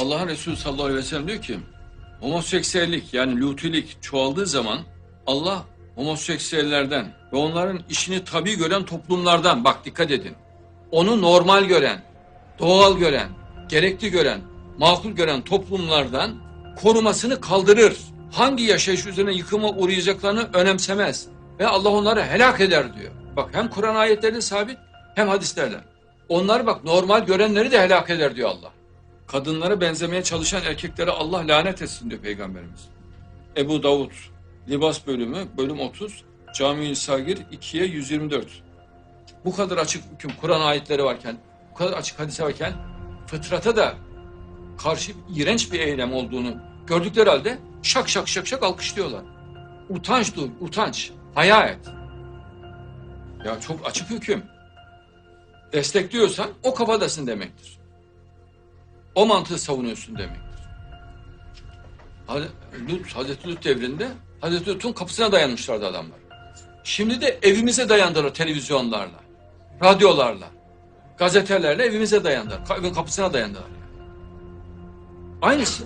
Allah'ın Resulü sallallahu aleyhi ve sellem diyor ki homoseksüellik yani lutilik çoğaldığı zaman Allah homoseksüellerden ve onların işini tabii gören toplumlardan bak dikkat edin. Onu normal gören, doğal gören, gerekli gören, makul gören toplumlardan korumasını kaldırır. Hangi yaşayış üzerine yıkıma uğrayacaklarını önemsemez. Ve Allah onları helak eder diyor. Bak hem Kur'an ayetlerinde sabit hem hadislerden. Onları bak normal görenleri de helak eder diyor Allah. Kadınlara benzemeye çalışan erkeklere Allah lanet etsin diyor Peygamberimiz. Ebu Davud Libas bölümü bölüm 30 Cami-i Sagir 2'ye 124. Bu kadar açık hüküm Kur'an ayetleri varken, bu kadar açık hadise varken fıtrata da karşı iğrenç bir eylem olduğunu gördükleri halde şak şak şak şak alkışlıyorlar. Utanç duy, utanç, haya et. Ya çok açık hüküm. Destekliyorsan o kafadasın demektir. O mantığı savunuyorsun demektir. Lut, Hazreti Lut devrinde Hazreti Lut'un kapısına dayanmışlardı adamlar. Şimdi de evimize dayandılar televizyonlarla, radyolarla, gazetelerle evimize dayandılar. Evin kapısına dayandılar. Aynısı.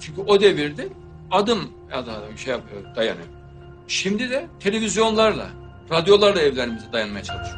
Çünkü o devirde adım adı şey yapıyor, dayanıyor. Şimdi de televizyonlarla, radyolarla evlerimize dayanmaya çalışıyor.